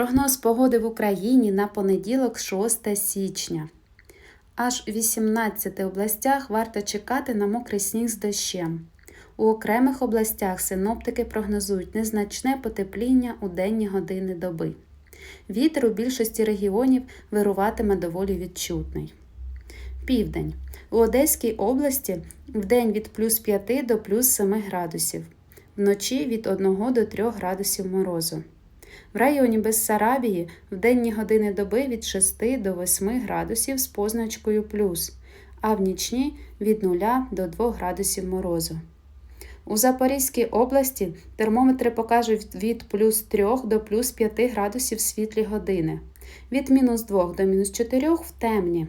Прогноз погоди в Україні на понеділок, 6 січня. Аж у 18 областях варто чекати на мокрий сніг з дощем. У окремих областях синоптики прогнозують незначне потепління у денні години доби. Вітер у більшості регіонів вируватиме доволі відчутний. Південь. У Одеській області вдень від плюс 5 до плюс 7 градусів, вночі від 1 до 3 градусів морозу. В районі Бессарабії в денні години доби від 6 до 8 градусів з позначкою плюс, а в нічні від 0 до 2 градусів морозу. У Запорізькій області термометри покажуть від плюс 3 до плюс 5 градусів світлі години, від мінус 2 до мінус 4 в темні.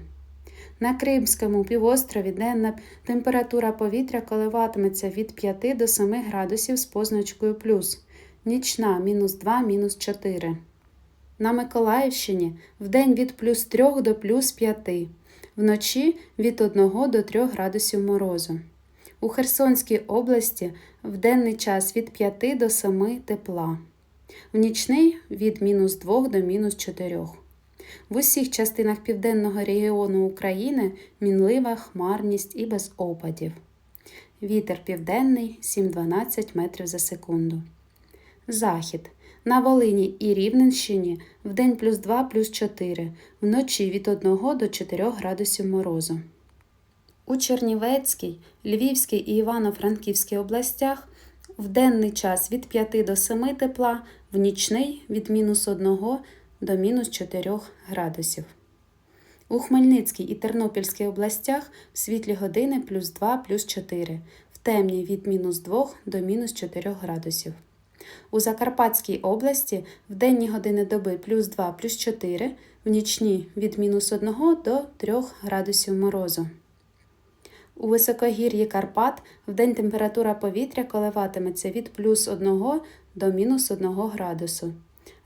На Кримському півострові денна температура повітря коливатиметься від 5 до 7 градусів з позначкою плюс, нічна мінус 2, мінус 4. На Миколаївщині вдень від плюс 3 до плюс 5, вночі від 1 до 3 градусів морозу. У Херсонській області в денний час від 5 до 7 тепла, в нічний від мінус 2 до мінус 4. В усіх частинах південного регіону України мінлива хмарність і без опадів. Вітер південний 7-12 метрів за секунду. Захід. На Волині і Рівненщині вдень плюс 2 плюс 4, вночі від 1 до 4 градусів морозу. У Чернівецькій, Львівській і Івано-Франківській областях в денний час від 5 до 7 тепла, в нічний від мінус 1 до мінус 4 градусів. У Хмельницькій і Тернопільській областях в світлі години плюс 2 плюс 4, в темні від мінус 2 до мінус 4 градусів. У Закарпатській області в денні години доби плюс 2 плюс 4, в нічні від мінус 1 до 3 градусів морозу. У високогір'ї Карпат вдень температура повітря коливатиметься від плюс 1 до мінус 1 градусу,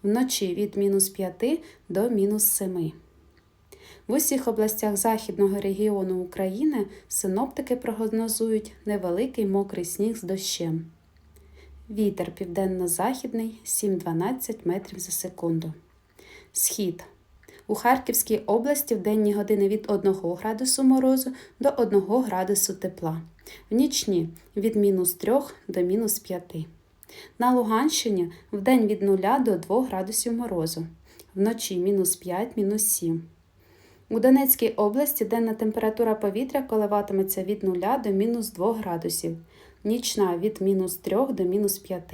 вночі від мінус 5 до мінус 7. В усіх областях Західного регіону України синоптики прогнозують невеликий мокрий сніг з дощем. Вітер південно-західний 7-12 метрів за секунду. Схід. У Харківській області в денні години від 1 градусу морозу до 1 градусу тепла, в нічні від мінус 3 до мінус 5. На Луганщині в день від 0 до 2 градусів морозу, вночі мінус 5, мінус 7. У Донецькій області денна температура повітря коливатиметься від 0 до мінус 2 градусів, нічна від мінус 3 до мінус 5.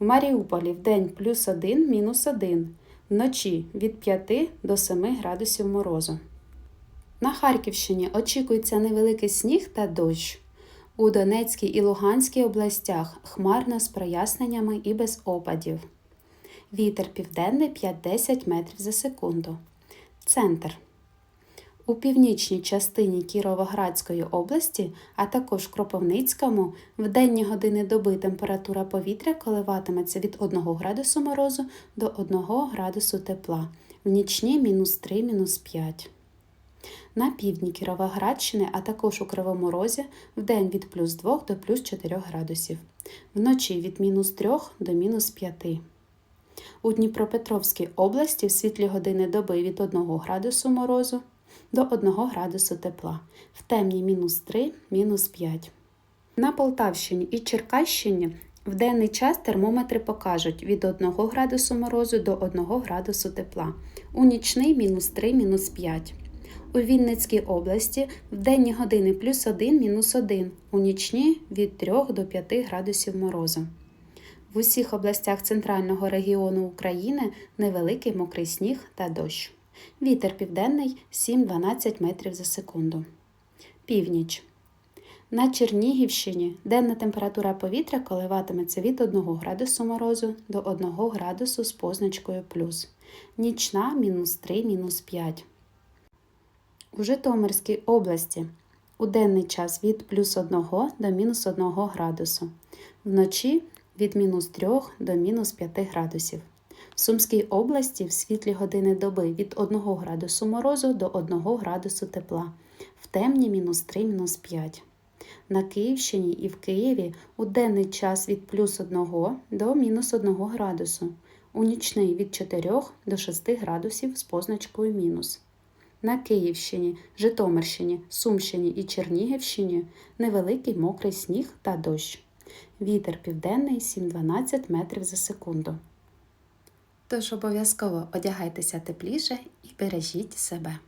У Маріуполі в день плюс 1, мінус 1 вночі від 5 до 7 градусів морозу. На Харківщині очікується невеликий сніг та дощ. У Донецькій і Луганській областях хмарно з проясненнями і без опадів. Вітер південний 5-10 метрів за секунду. Центр. У північній частині Кіровоградської області, а також Кропивницькому, в денні години доби температура повітря коливатиметься від 1 градусу морозу до 1 градусу тепла, в нічні мінус 3, мінус 5. На півдні Кіровоградщини, а також у Кривому Розі в день від плюс 2 до плюс 4 градусів, вночі від мінус 3 до мінус 5. У Дніпропетровській області в світлі години доби від 1 градусу морозу до 1 градусу тепла, в темні мінус 3, мінус 5. На Полтавщині і Черкащині в денний час термометри покажуть від 1 градусу морозу до 1 градусу тепла, у нічний мінус 3, мінус 5. У Вінницькій області в денні години плюс 1, мінус 1, у нічні від 3 до 5 градусів морозу. В усіх областях центрального регіону України невеликий мокрий сніг та дощ. Вітер південний 7-12 метрів за секунду. Північ. На Чернігівщині денна температура повітря коливатиметься від 1 градусу морозу до 1 градусу з позначкою плюс. Нічна мінус 3, мінус 5. У Житомирській області у денний час від плюс 1 до мінус 1 градусу. Вночі від мінус 3 до мінус 5 градусів. В Сумській області в світлі години доби від 1 градусу морозу до 1 градусу тепла, в темні мінус 3 мінус 5. На Київщині і в Києві у денний час від плюс 1 до мінус 1 градусу, У нічний від 4 до 6 градусів з позначкою мінус. На Київщині, Житомирщині, Сумщині і Чернігівщині невеликий мокрий сніг та дощ. Вітер південний 7-12 метрів за секунду. Тож обов'язково одягайтеся тепліше і бережіть себе.